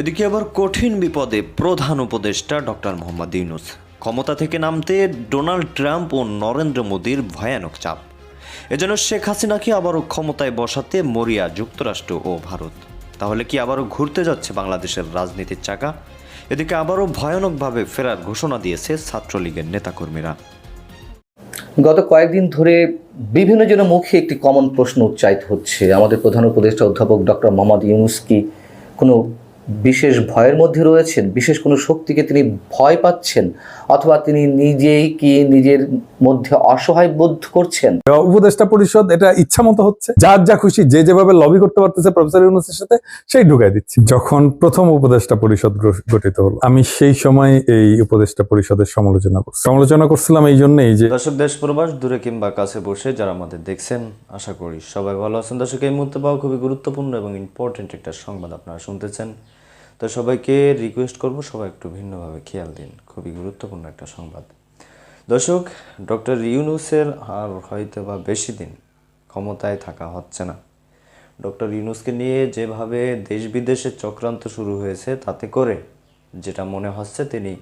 এদিকে আবার কঠিন বিপদে প্রধান উপদেষ্টা ডক্টর মোহাম্মদ ইউনুস। ক্ষমতা থেকে নামতে ডোনাল্ড ট্রাম্প ও নরেন্দ্র মোদীর ভয়ানক চাপ। এজন্য শেখ হাসিনাকে আবারও ক্ষমতায় বসাতে মরিয়া যুক্তরাষ্ট্র ও ভারত। তাহলে কি আবারও ঘুরতে যাচ্ছে বাংলাদেশের রাজনীতির চাকা? এদিকে আবারও ভয়ানকভাবে ফেরার ঘোষণা দিয়েছে ছাত্রলীগের নেতাকর্মীরা। গত কয়েকদিন ধরে বিভিন্ন জনের মুখে একটি কমন প্রশ্ন উচ্চারিত হচ্ছে। আমাদের প্রধান উপদেষ্টা অধ্যাপক ডক্টর মোহাম্মদ ইউনুস কি কোনো বিশেষ ভয়ের মধ্যে রয়েছেন বিশেষ কোনো শক্তিকে তিনি ভয় পাচ্ছেন অথবা তিনি নিজেই কি নিজের মধ্যে অসহায় বোধ করছেন? উপদেষ্টা পরিষদ এটা ইচ্ছা মতো হচ্ছে যার যা খুশি যে যেভাবে লবি করতে পারতেছে প্রফেসর ইউনুসের সাথে সেই ঢুকাই দিচ্ছে। যখন প্রথম উপদেষ্টা পরিষদ গঠিত হলো আমি সেই সময় এই উপদেষ্টা পরিষদের সমালোচনা করছি। সমালোচনা করছিলাম এই জন্যই যে দর্শক দেশ প্রবাস দূরে কিংবা কাছে বসে যারা আমাদের দেখছেন আশা করি সবাই ভালো আছেন। দর্শক এই মুহূর্তে পাওয়া খুবই গুরুত্বপূর্ণ এবং ইম্পর্টেন্ট একটা সংবাদ আপনারা শুনতেছেন। তো সবাইকে রিকোয়েস্ট করব সবাই একটু ভিন্নভাবে খেয়াল দিন। খুবই গুরুত্বপূর্ণ একটা সংবাদ। দর্শক, ডক্টর ইউনুসের আর হয়তো বা বেশি দিন ক্ষমতায় থাকা হচ্ছে না। ডক্টর ইউনুসকে নিয়ে যেভাবে দেশ বিদেশে চক্রান্ত শুরু হয়েছে, তাতে করে যেটা মনে হচ্ছে তিনি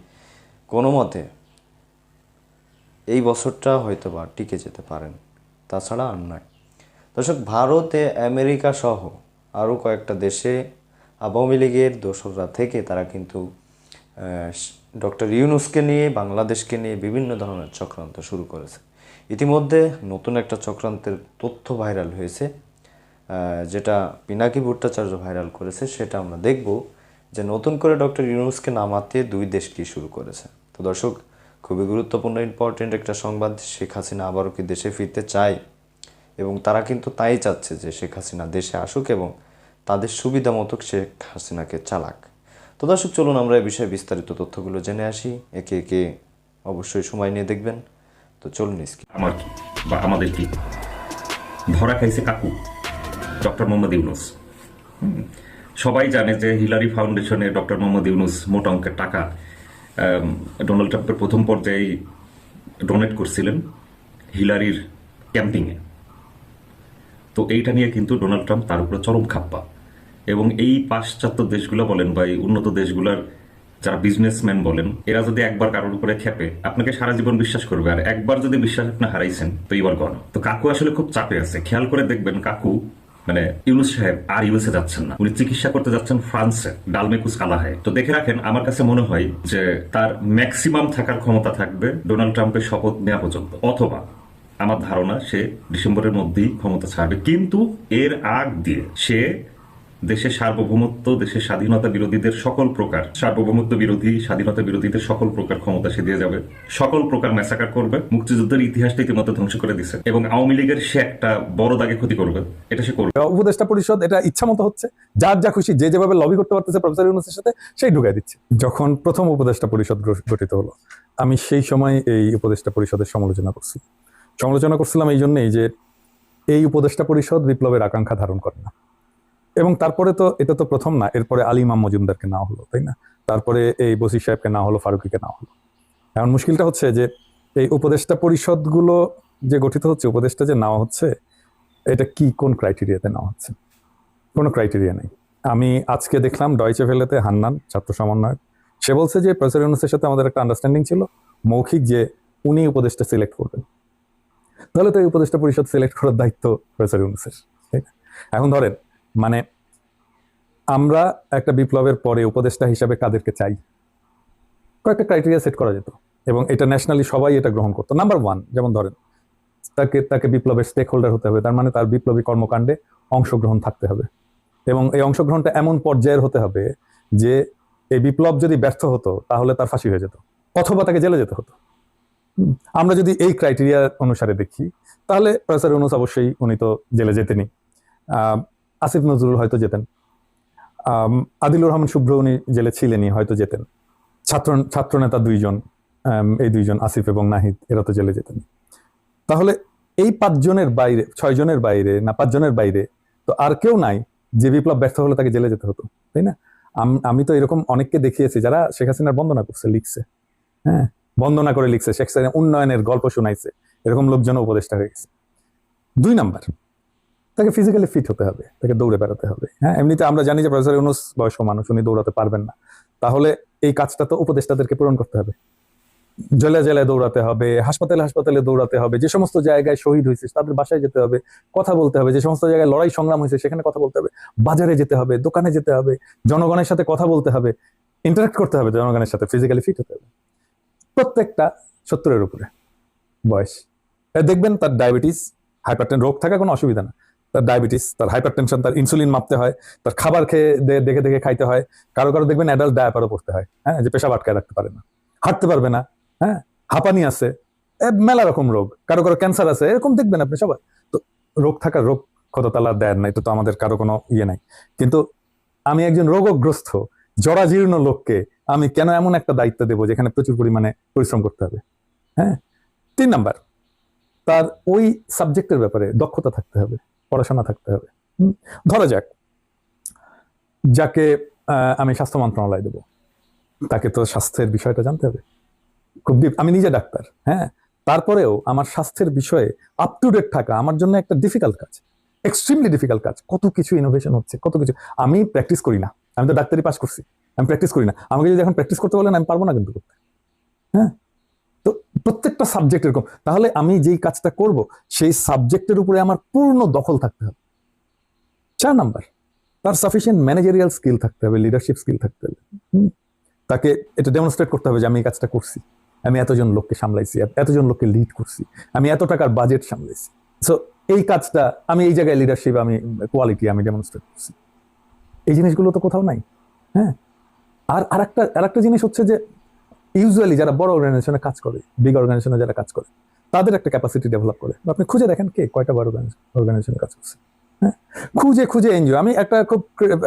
কোনো মতে এই বছরটা হয়তো বা টিকে যেতে পারেন, তাছাড়া আর নয়। দর্শক, ভারতে আমেরিকা সহ আরও কয়েকটা দেশে আওয়ামী লীগের দোসররা থেকে তারা কিন্তু ডক্টর ইউনুসকে নিয়ে, বাংলাদেশকে নিয়ে বিভিন্ন ধরনের চক্রান্ত শুরু করেছে। ইতিমধ্যে নতুন একটা চক্রান্তের তথ্য ভাইরাল হয়েছে যেটা পিনাকি ভট্টাচার্য ভাইরাল করেছে, সেটা আমরা দেখব যে নতুন করে ডক্টর ইউনুসকে নামাতে দুই দেশ কি শুরু করেছে। তো দর্শক, খুবই গুরুত্বপূর্ণ ইম্পর্টেন্ট একটা সংবাদ, শেখ হাসিনা আবারও কি দেশে ফিরতে চায়? এবং তারা কিন্তু তাই চাচ্ছে যে শেখ হাসিনা দেশে আসুক এবং তাদের সুবিধা মতো শেখ হাসিনাকে চালাক। তো দর্শক, চলুন আমরা এই বিষয়ে বিস্তারিত তথ্যগুলো জেনে আসি। একে একে অবশ্যই সময় নিয়ে দেখবেন। তো চলুন আমার বা আমাদের কি? ধরা খাইছে কাকু? ডক্টর মোহাম্মদ ইউনুস। সবাই জানে যে হিলারি ফাউন্ডেশনে ডক্টর মোহাম্মদ ইউনুস মোটা অঙ্কের টাকা ডোনাল্ড ট্রাম্পের প্রথম পর্যায়ে ডোনেট করছিলেন হিলারির ক্যাম্পিংয়ে। তো এইটা নিয়ে কিন্তু ডোনাল্ড ট্রাম্প তার উপরে চরম খাপ্পা। এবং এই পাশ্চাত্য দেশগুলো বলেন বা এই উন্নত দেশগুলোর যারা বিজনেসম্যান বলেন, এরা যদি একবার কারোর উপরে খেপে, আপনাকে সারা জীবন বিশ্বাস করবে। আর একবার যদি বিশ্বাস আপনি হারাইছেন, তো এবার গণ। তো কাকু আসলে খুব চাপে আছে। খেয়াল করে দেখবেন কাকু মানে ইউনুস সাহেব আর ইউএসএ যাচ্ছেন না। উনি চিকিৎসা করতে যাচ্ছেন ফ্রান্সে, ডালমেকুস কালাহায়। তো দেখে রাখেন, আমার কাছে মনে হয় যে তার ম্যাক্সিমাম থাকার ক্ষমতা থাকবে ডোনাল্ড ট্রাম্পের শপথ নেওয়া পর্যন্ত। অথবা আমার ধারণা সে ডিসেম্বরের মধ্যেই ক্ষমতা ছাড়বে। কিন্তু এর আগ দিয়ে সে দেশের সার্বভৌমত্ব, দেশের স্বাধীনতা বিরোধীদের সকল প্রকার, সার্বভৌমত্ব বিরোধী, স্বাধীনতা বিরোধীদের সকল প্রকার ক্ষমতা সে দিয়ে যাবে। সকল প্রকার ম্যাসাকার করবে, মুক্তিযুদ্ধের ইতিহাসটা ইতিমধ্যে ধ্বংস করে দিছে এবং আওয়ামী লীগের সে একটা বড় দাগে ক্ষতি করবে, এটা সে করবে। উপদেষ্টা পরিষদ এটা ইচ্ছা মতো হচ্ছে, যার যা খুশি, যে যেভাবে লবি করতে পারতেছে প্রফেসর ইউনুসের সাথে, সেই ঢুকাই দিচ্ছে। যখন প্রথম উপদেষ্টা পরিষদ গঠিত হলো, আমি সেই সময় এই উপদেষ্টা পরিষদের সমালোচনা করছি। সমালোচনা করছিলাম এই জন্যই যে এই উপদেষ্টা পরিষদ বিপ্লবের আকাঙ্ক্ষা ধারণ করে না। এবং তারপরে তো এটা তো প্রথম না, এরপরে আলী ইমাম মজুমদারকে না হলো, তাই না? তারপরে এই বসির সাহেবকে না হলো, ফারুকিকে না হলো। এখন মুশকিলটা হচ্ছে যে এই উপদেষ্টা পরিষদগুলো যে গঠিত হচ্ছে, উপদেষ্টা যে নেওয়া হচ্ছে, এটা কি কোন ক্রাইটেরিয়াতে নেওয়া হচ্ছে? কোনো ক্রাইটেরিয়া নেই। আমি আজকে দেখলাম ডয়চে ভেলেতে হান্নান, ছাত্র সমন্বয়ক, সে বলছে যে প্রফেসর ইউনুসের সাথে আমাদের একটা আন্ডারস্ট্যান্ডিং ছিল, মৌখিক যে উনি উপদেষ্টা সিলেক্ট করবেন। তাহলে তো এই উপদেষ্টা পরিষদ সিলেক্ট করার দায়িত্ব প্রফেসর ইউনুসের এখন ধরেন মানে আমরা একটা বিপ্লবের পরে উপদেষ্টা হিসাবে কাদেরকে চাই? কয়েকটা ক্রাইটেরিয়া সেট করা যেত, এবং এটা ন্যাশনালি সবাই এটা গ্রহণ করতো। নাম্বার ওয়ান যেমন ধরেন, তাকে তাকে বিপ্লবের স্টেক হোল্ডার হতে হবে, তার মানে তার বিপ্লবী কর্মকাণ্ডে অংশগ্রহণ থাকতে হবে। এবং এই অংশগ্রহণটা এমন পর্যায়ের হতে হবে যে, এই বিপ্লব যদি ব্যর্থ হতো, তাহলে তার ফাঁসি হয়ে যেত, অথবা তাকে জেলে যেতে হতো। আমরা যদি এই ক্রাইটেরিয়া অনুসারে দেখি, তাহলে প্রফেসর ইউনুস অবশ্যই উনি তো জেলে যেতেনি আসিফ নজরুল হয়তো যেতেন। আদিলুর রহমান শুভ্র উনি জেলে ছিলেনই, হয়তো যেতেন। ছাত্র, ছাত্রনেতা দুইজন এই দুইজন আসিফ এবং নাহিদ, এরা তো জেলে যেতেন। তাহলে এই পাঁচজনের বাইরে ছয় জনের বাইরে না পাঁচজনের বাইরে তো আর কেউ নাই যে বিপ্লব ব্যর্থ হলে তাকে জেলে যেতে হতো, তাই না? আমি তো এরকম অনেককে দেখিয়েছি যারা শেখ হাসিনার বন্দনা করছে, লিখছে হ্যাঁ? বন্দনা করে লিখছে শেখ হাসিনা উন্নয়নের গল্প শোনাইছে, এরকম লোকজন উপদেষ্টা হয়ে গেছে। দুই নাম্বার, তাকে ফিজিক্যালি ফিট হতে হবে, তাকে দৌড়ে বেড়াতে হবে। হ্যাঁ এমনিতে আমরা জানি যে প্রফেসর ইউনুস বয়স্ক মানুষ, উনি দৌড়াতে পারবেন না। তাহলে এই কাজটা তো উপদেষ্টাদেরকে পূরণ করতে হবে। জেলায় জেলায় দৌড়াতে হবে, হাসপাতালে হাসপাতালে দৌড়াতে হবে, যে সমস্ত জায়গায় শহীদ হয়েছে, তাদের বাসায় যেতে হবে, কথা বলতে হবে, যে সমস্ত জায়গায় লড়াই সংগ্রাম হয়েছে, সেখানে কথা বলতে হবে, বাজারে যেতে হবে, দোকানে যেতে হবে, জনগণের সাথে কথা বলতে হবে ইন্টারাক্ট করতে হবে জনগণের সাথে ফিজিক্যালি ফিট হতে হবে। প্রত্যেকটা সত্তরের উপরে। বয়স। দেখবেন তার ডায়াবেটিস হাইপারটেন রোগ থাকা কোনো অসুবিধা না। তার ডায়াবেটিস তার হাইপার টেনশন তার ইনসুলিন মাপতে হয়, তার খাবার খেয়ে দেখে দেখে খাইতে হয়। কারও কারও দেখবেন অ্যাডাল্ট ডায়াপারও পড়তে হয় হ্যাঁ? যে পেশাব আটকায় রাখতে পারে না। হাঁটতে পারবে না হ্যাঁ? হাঁপানি আছে মেলা রকম রোগ। কারও কারও ক্যান্সার আছে, এরকম দেখবেন আপনি সবাই। তো রোগ থাকার রোগ কত তালা দেন না এটা তো আমাদের কারও কোনো ইয়ে নাই। কিন্তু আমি একজন রোগগ্রস্ত জরাজীর্ণ লোককে আমি কেন এমন একটা দায়িত্ব দেবো যেখানে প্রচুর পরিমাণে পরিশ্রম করতে হবে? হ্যাঁ? তিন নাম্বার, তার ওই সাবজেক্টের ব্যাপারে দক্ষতা থাকতে হবে, পড়াশোনা থাকতে হবে। ধরা যাক, যাকে আমি স্বাস্থ্য মন্ত্রণালয় দেবো, তাকে তো স্বাস্থ্যের বিষয়টা জানতে হবে। খুব আমি নিজে ডাক্তার হ্যাঁ? তারপরেও আমার স্বাস্থ্যের বিষয়ে আপ টু ডেট থাকা আমার জন্য একটা ডিফিকাল্ট কাজ এক্সট্রিমলি ডিফিকাল্ট কাজ। কত কিছু ইনোভেশন হচ্ছে, কত কিছু, আমি প্র্যাকটিস করি না, আমি তো ডাক্তারি পাস করছি। আমি প্র্যাকটিস করি না। আমাকে যদি এখন প্র্যাকটিস করতে বলেন, আমি পারব না কিন্তু করতে। হ্যাঁ? তো প্রত্যেকটা সাবজেক্ট এরকম। তাহলে আমি যেই কাজটা করব, সেই সাবজেক্টের উপরে আমার পূর্ণ দখল থাকতে হবে। চার নাম্বার, তার সাফিসিয়েন্ট ম্যানেজারিয়াল স্কিল থাকতে হবে লিডারশিপ স্কিল থাকতে হবে। তাকে এটা ডেমনস্ট্রেট করতে হবে যে আমি এই কাজটা করছি। আমি এতজন লোককে সামলাইছি, এতজন লোককে লিড করছি। আমি এত টাকার বাজেট সামলাইছি। সো এই কাজটা, আমি এই জায়গায় লিডারশিপ আমি কোয়ালিটি আমি ডেমনস্ট্রেট করছি। এই জিনিসগুলো তো কোথাও নাই। হ্যাঁ? আর আরেকটা আরেকটা জিনিস হচ্ছে যে ইউজুয়ালি যারা বড় অর্গানাইজেশনে কাজ করে বিগ অর্গানাইজেশনে যারা কাজ করে, তাদের একটা ক্যাপাসিটি ডেভেলপ করে। আপনি খুঁজে দেখেন কে কয়টা বড় অর্গানাইজেশনে কাজ করছে। হ্যাঁ? খুঁজে খুঁজে এনজিও আমি একটা খুব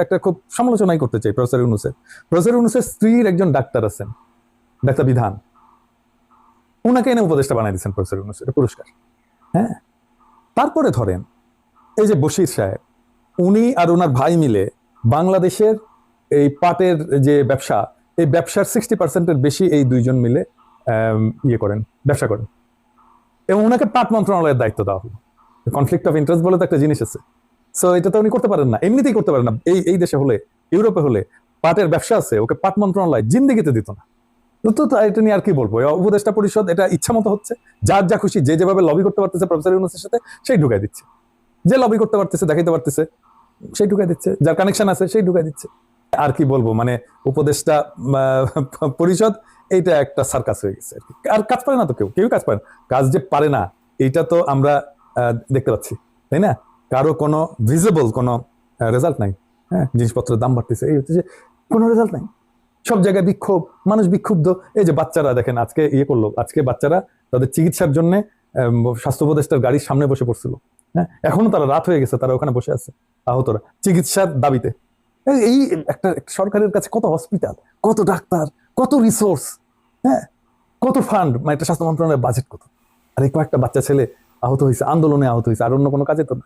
একটা খুব সমালোচনাই করতে চাই প্রফেসর ইউনুসের। প্রফেসর ইউনুসের স্ত্রীর একজন ডাক্তার আছেন, ডাক্তার বিধান। ওনাকে এনে উপদেষ্টা বানাই দিচ্ছেন প্রফেসর ইউনুস, এটা পুরস্কার। হ্যাঁ? তারপরে ধরেন, এই যে বশির সাহেব, উনি আর ওনার ভাই মিলে বাংলাদেশের এই পাটের যে ব্যবসা, এই ব্যবসার সিক্সটি পার্সেন্টের বেশি এই দুইজন মিলে ইয়ে করেন, ব্যবসা করেন। এবং ওনাকে পাট মন্ত্রণালয়ের দায়িত্ব দেওয়া হলো। কনফ্লিক্ট অফ ইন্টারেস্ট বলে তো একটা জিনিস আছে। সো এটা তো উনি করতে পারেন না। এমনিতেই করতে পারেন না। এই এই দেশে হলে, ইউরোপে হলে পাটের ব্যবসা আছে, ওকে পাট মন্ত্রণালয় জিন্দিগিতে দিত না। তো এটা নিয়ে আর কি বলব? উপদেষ্টা পরিষদ এটা ইচ্ছা মতো হচ্ছে, যার যা খুশি, যে যেভাবে লবি করতে পারতেছে প্রফেসর ইউনুসের সাথে, সেই ঢুকাই দিচ্ছে। যে লবি করতে পারতেছে, দেখাইতে পারতেছে, সেই ঢুকাই দিচ্ছে। যার কানেকশন আছে, সেই ঢুকাই দিচ্ছে। আর কি বলব মানে উপদেষ্টা পরিষদ, এইটা একটা সার্কাস হয়ে গেছে আর কাজ পারে না তো কেউ কেউ কাজ পারে না। কাজ যে পারে না, এইটা তো আমরা দেখতে পাচ্ছি, তাই না? কারও কোনো ভিজিবল কোনো রেজাল্ট নাই হ্যাঁ? জিনিসপত্রের দাম বাড়তেছে, এই হচ্ছে কোনো রেজাল্ট নাই। সব জায়গায় বিক্ষোভ, মানুষ বিক্ষুব্ধ। এই যে বাচ্চারা দেখেন, আজকে ইয়ে করল, আজকে বাচ্চারা তাদের চিকিৎসার জন্য স্বাস্থ্য উপদেষ্টার গাড়ির সামনে বসে পড়ছিল হ্যাঁ? এখনও তারা রাত হয়ে গেছে, তারা ওখানে বসে আছে, আহতরা। চিকিৎসার দাবিতে এই- একটা সরকারের কাছে কত হসপিটাল কত ডাক্তার, কত রিসোর্স হ্যাঁ? কত ফান্ড মানে একটা স্বাস্থ্য মন্ত্রণালয়ের বাজেট কত? আর এই কয়েকটা বাচ্চা ছেলে আহত হয়েছে, আন্দোলনে আহত হয়েছে, আর অন্য কোনো কাজে তো না।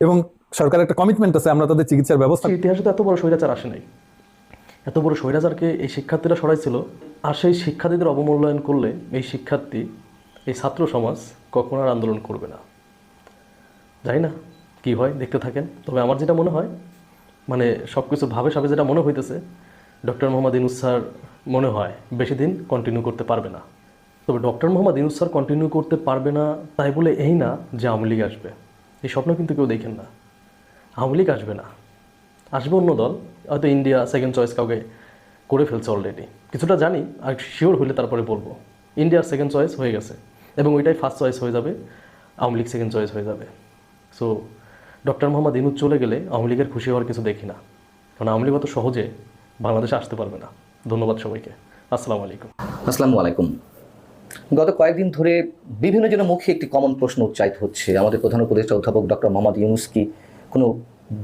এবং সরকারের একটা কমিটমেন্ট আছে, আমরা তাদের চিকিৎসার ব্যবস্থা ইতিহাসে তো এত বড় স্বৈরাচার আসে নাই। এত বড় স্বৈরাচারকে এই শিক্ষার্থীরা সরাইছিল, আর সেই শিক্ষার্থীদের অবমূল্যায়ন করলে এই শিক্ষার্থী, এই ছাত্র সমাজ কখনো আর আন্দোলন করবে না। জানি না, কি হয়, দেখতে থাকেন। তবে আমার যেটা মনে হয় মানে সব কিছু ভাবে সাবে যেটা মনে হইতেছে, ডক্টর মোহাম্মদ ইনুস স্যার মনে হয় বেশি দিন কন্টিনিউ করতে পারবে না। তবে doctor Mohammad Yunus sir continue করতে পারবে না তাই বলে এই না যে আওয়ামী লীগ আসবে। এই স্বপ্ন কিন্তু কেউ দেখেন না। আওয়ামী লীগ আসবে না। আসবে অন্য দল, হয়তো ইন্ডিয়া সেকেন্ড চয়েস কাউকে করে ফেলছে অলরেডি কিছুটা জানি, আর শিওর হলে তারপরে বলব। ইন্ডিয়ার সেকেন্ড চয়েস হয়ে গেছে। এবং ওইটাই ফার্স্ট চয়েস হয়ে যাবে, আওয়ামী লীগ সেকেন্ড চয়েস হয়ে যাবে। সো ডক্টর মোহাম্মদ ইনুজ চলে গেলে আওয়ামী লীগের খুশি হওয়ার কিছু দেখি না। কারণ আওয়ামী লীগ অত সহজে বাংলাদেশে আসতে পারবে না। ধন্যবাদ সবাইকে। আসসালামু আলাইকুম। আসসালামু আলাইকুম। গত কয়েকদিন ধরে বিভিন্ন জনের মুখে একটি কমন প্রশ্ন উচ্চারিত হচ্ছে। আমাদের প্রধান উপদেষ্টা অধ্যাপক ডক্টর মোহাম্মদ ইউনুস কি কোনো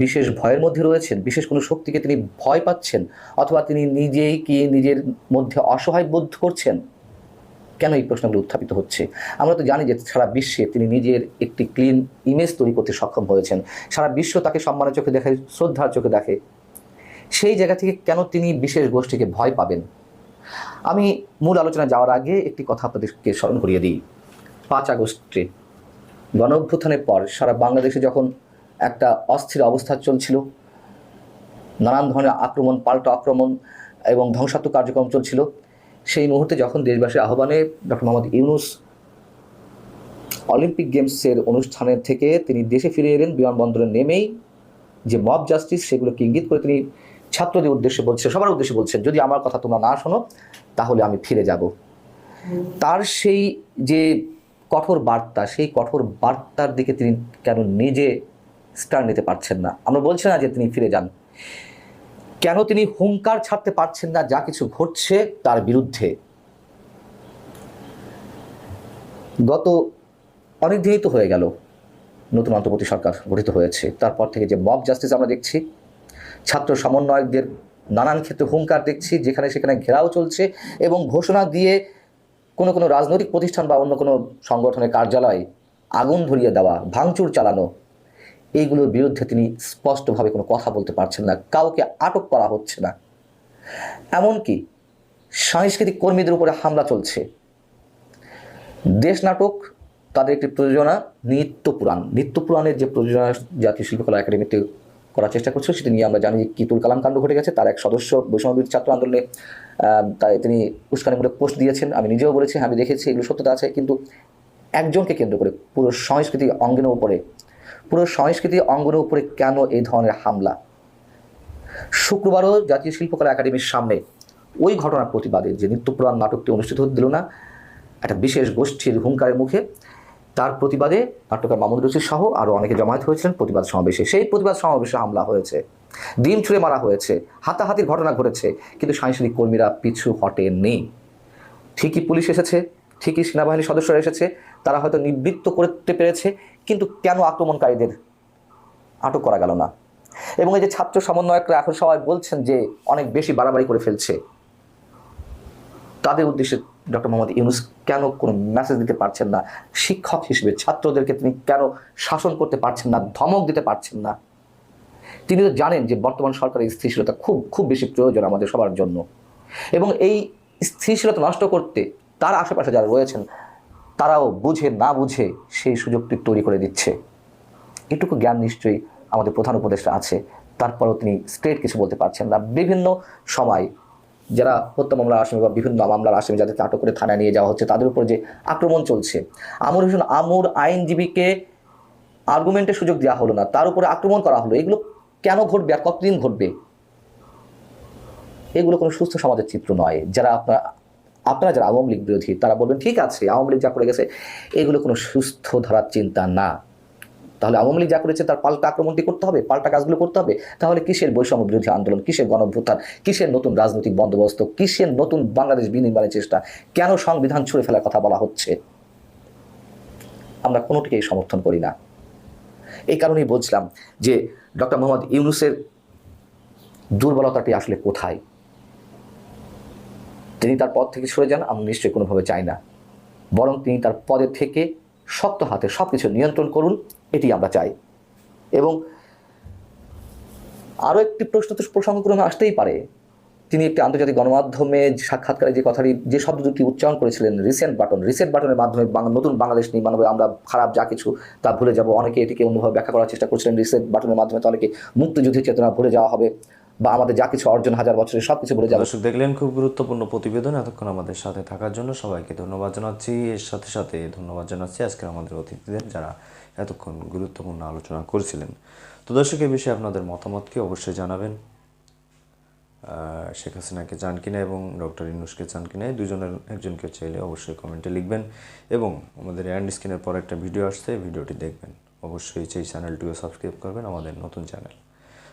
বিশেষ ভয়ের মধ্যে রয়েছেন? বিশেষ কোনো শক্তিকে তিনি ভয় পাচ্ছেন? অথবা তিনি নিজেই কি নিজের মধ্যে অসহায় বোধ করছেন? কেন এই প্রশ্নগুলো উত্থাপিত হচ্ছে? আমরা তো জানি যে সারা বিশ্বে তিনি নিজের একটি ক্লিন ইমেজ তৈরি করতে সক্ষম হয়েছেন। সারা বিশ্ব তাকে সম্মানের চোখে দেখে, শ্রদ্ধার চোখে দেখে। সেই জায়গা থেকে কেন তিনি বিশেষ গোষ্ঠীকে ভয় পাবেন? আমি মূল আলোচনা যাওয়ার আগে একটি কথা আপনাদেরকে স্মরণ করিয়ে দিই। পাঁচ আগস্টে গণ অভ্যুত্থানের পর সারা বাংলাদেশে যখন একটা অস্থির অবস্থা চলছিল, নানান ধরনের আক্রমণ, পাল্টা আক্রমণ এবং ধ্বংসাত্মক কার্যক্রম চলছিল সেই মুহূর্তে যখন দেশবাসীর আহ্বানে ডক্টর মোহাম্মদ ইউনুস অলিম্পিক গেমসের অনুষ্ঠানের থেকে তিনি দেশে ফিরে এলেন, বিমানবন্দরে নেমেই যে মব জাস্টিস, সেগুলোকে ইঙ্গিত করে তিনি ছাত্রদের উদ্দেশ্যে বলছেন সবার উদ্দেশ্যে বলছেন, যদি আমার কথা তোমরা না শোনো, তাহলে আমি ফিরে যাব। তার সেই যে কঠোর বার্তা, সেই কঠোর বার্তার দিকে তিনি কেন নিজে স্টার নিতে পারছেন না? আমরা বলছি না যে তিনি ফিরে যান। কেন তিনি হুঙ্কার ছাড়তে পারছেন না? যা কিছু ঘটছে তার বিরুদ্ধে। গত অনেক দিনই তো হয়ে গেল, নতুন অন্তর্বর্তী সরকার গঠিত হয়েছে। তারপর থেকে যে মব জাস্টিস আমরা দেখছি, ছাত্র সমন্বয়কদের নানান ক্ষেত্রে হুঙ্কার দেখছি, যেখানে সেখানে ঘেরাও চলছে এবং ঘোষণা দিয়ে কোনো কোনো রাজনৈতিক প্রতিষ্ঠান বা অন্য কোনো সংগঠনের কার্যালয় আগুন ধরিয়ে দেওয়া, ভাঙচুর চালানো এইগুলোর বিরুদ্ধে তিনি স্পষ্টভাবে কোনো কথা বলতে পারছেন না, কাউকে আটক করা হচ্ছে না। এমনকি সাংস্কৃতিক কর্মীদের উপরে হামলা চলছে। দেশ নাটক তাদের একটি প্রযোজনা নিত্য পুরাণ নিত্য পুরাণের যে প্রযোজনা জাতীয় শিল্পকলা একাডেমিতে করার চেষ্টা করছিল, সেটা নিয়ে আমরা জানি যে কিতুল কালাম কাণ্ড ঘটে গেছে। তার এক সদস্য বৈষম্যবিরোধী ছাত্র আন্দোলনে তাই তিনি উস্কানিমূলক পোস্ট দিয়েছেন। আমি নিজেও বলেছি, আমি দেখেছি, এগুলো সত্যতা আছে। কিন্তু একজনকে কেন্দ্র করে পুরো সংস্কৃতি অঙ্গনের উপরে পুরো সংস্কৃতি অঙ্গনের উপরে কেন এই ধরনের হামলা? শুক্রবারও জাতীয় শিল্পকলা একাডেমির সামনে ওই ঘটনার প্রতিবাদে যে নৃত্যপুরাণ নাটকটি অনুষ্ঠিত হতে দিল না, একটা বিশেষ গোষ্ঠীর হুঙ্কারের মুখে তার প্রতিবাদে নাট্যকার মামুদ রশিদ সহ আরও অনেকে জমায়েত হয়েছিলেন প্রতিবাদ সমাবেশে। সেই প্রতিবাদ সমাবেশে হামলা হয়েছে। ডিম ছুঁড়ে মারা হয়েছে। হাতাহাতির ঘটনা ঘটেছে। কিন্তু সাংস্কৃতিক কর্মীরা পিছু হটেননি। ঠিকই পুলিশ এসেছে, ঠিকই সেনাবাহিনীর সদস্যরা এসেছে। তারা হয়তো নিবৃত্ত করতে পেরেছে। কিন্তু কেন আক্রমণকারীদের আটক করা গেল না? এবং এই যে ছাত্র সমন্বয়করা এখন সবাই বলছেন যে অনেক বেশি বাড়াবাড়ি করে ফেলছে, তাদের উদ্দেশ্যে ডক্টর মোহাম্মদ ইউনুস কেন কোনো মেসেজ দিতে পারছেন না? শিক্ষক হিসেবে ছাত্রদেরকে তিনি কেন শাসন করতে পারছেন না, ধমক দিতে পারছেন না? তিনি তো জানেন যে বর্তমান সরকারের স্থিতিশীলতা খুব খুব বেশি প্রয়োজন আমাদের সবার জন্য। এবং এই স্থিতিশীলতা নষ্ট করতে তার আশেপাশে যারা রয়েছেন তারাও বুঝে না বুঝে সেই সুযোগটি তৈরি করে দিচ্ছে। এটুকু জ্ঞান নিশ্চয়ই আমাদের প্রধান উপদেষ্টা আছে। তারপরেও তিনি স্ট্রেট কিছু বলতে পারছেন না। বিভিন্ন সময় যারা হত্যা মামলার আসামি বা বিভিন্ন মামলার আসামি যাদেরকে আটক করে থানায় নিয়ে যাওয়া হচ্ছে, তাদের উপর যে আক্রমণ চলছে, আমর হোসেন আমুর আইনজীবীকে আর্গুমেন্টের সুযোগ দেওয়া হলো না। তার উপরে আক্রমণ করা হলো। এগুলো কেন ঘটবে আর কতদিন ঘটবে? এগুলো কোনো সুস্থ সমাজের চিত্র নয়। যারা আপনারা আপনারা যারা আওয়ামী লীগ বিরোধী, তারা বলবেন, ঠিক আছে, আওয়ামী লীগ যা করে গেছে, এগুলো কোনো সুস্থ ধরার চিন্তা না। তাহলে আওয়ামী লীগ যা করেছে, তার পাল্টা আক্রমণটি করতে হবে? পাল্টা কাজগুলো করতে হবে? তাহলে কিসের বৈষম্য বিরোধী আন্দোলন, কিসের গণভ্যুত্থান, কিসের নতুন রাজনৈতিক বন্দোবস্ত, কিসের নতুন বাংলাদেশ বিনির্মাণের চেষ্টা, কেন সংবিধান ছুঁড়ে ফেলার কথা বলা হচ্ছে? আমরা কোনোটিকেই সমর্থন করি না। এই কারণেই বলছিলাম যে ডক্টর মোহাম্মদ ইউনুসের দুর্বলতাটি আসলে কোথায়? তিনি তার পদ থেকে সরে যান আমরা নিশ্চয়ই কোনোভাবে চাই না। বরং তিনি তার পদে থেকে শক্ত হাতে সব কিছু নিয়ন্ত্রণ করুন এটি আমরা চাই। এবং আরও একটি প্রশ্ন তো প্রসঙ্গক্রমে আসতেই পারে। তিনি একটি আন্তর্জাতিক গণমাধ্যমে সাক্ষাৎকারে যে কথাটি, যে শব্দ দুটি উচ্চারণ করেছিলেন রিসেন্ট বাটন রিসেন্ট বাটনের মাধ্যমে নতুন বাংলাদেশ নির্মাণ হবে, আমরা খারাপ যা কিছু তা ভুলে যাব। অনেকে এটিকে অন্যভাবে ব্যাখ্যা করার চেষ্টা করছিলেন রিসেন্ট বাটনের মাধ্যমে তো অনেকে মুক্তিযুদ্ধের চেতনা ভুলে যাওয়া হবে। বা আমাদের যা কিছু অর্জন হাজার বছরের সব কিছু বলে যাবে। দর্শক, দেখলেন খুব গুরুত্বপূর্ণ প্রতিবেদন। এতক্ষণ আমাদের সাথে থাকার জন্য সবাইকে ধন্যবাদ জানাচ্ছি। এর সাথে সাথে ধন্যবাদ জানাচ্ছি আজকের আমাদের অতিথিদের যারা এতক্ষণ গুরুত্বপূর্ণ আলোচনা করেছিলেন। তো দর্শক এই বিষয়ে আপনাদের মতামতকে অবশ্যই জানাবেন। শেখ হাসিনাকে চান কিনা এবং ডক্টর ইনুসকে চান কিনা, এই দুজনের একজনকে চাইলে অবশ্যই কমেন্টে লিখবেন এবং আমাদের অ্যান্ড স্ক্রিনের পর একটা ভিডিও আসছে ভিডিওটি দেখবেন। অবশ্যই সেই চ্যানেলটিও সাবস্ক্রাইব করবেন, আমাদের নতুন চ্যানেল।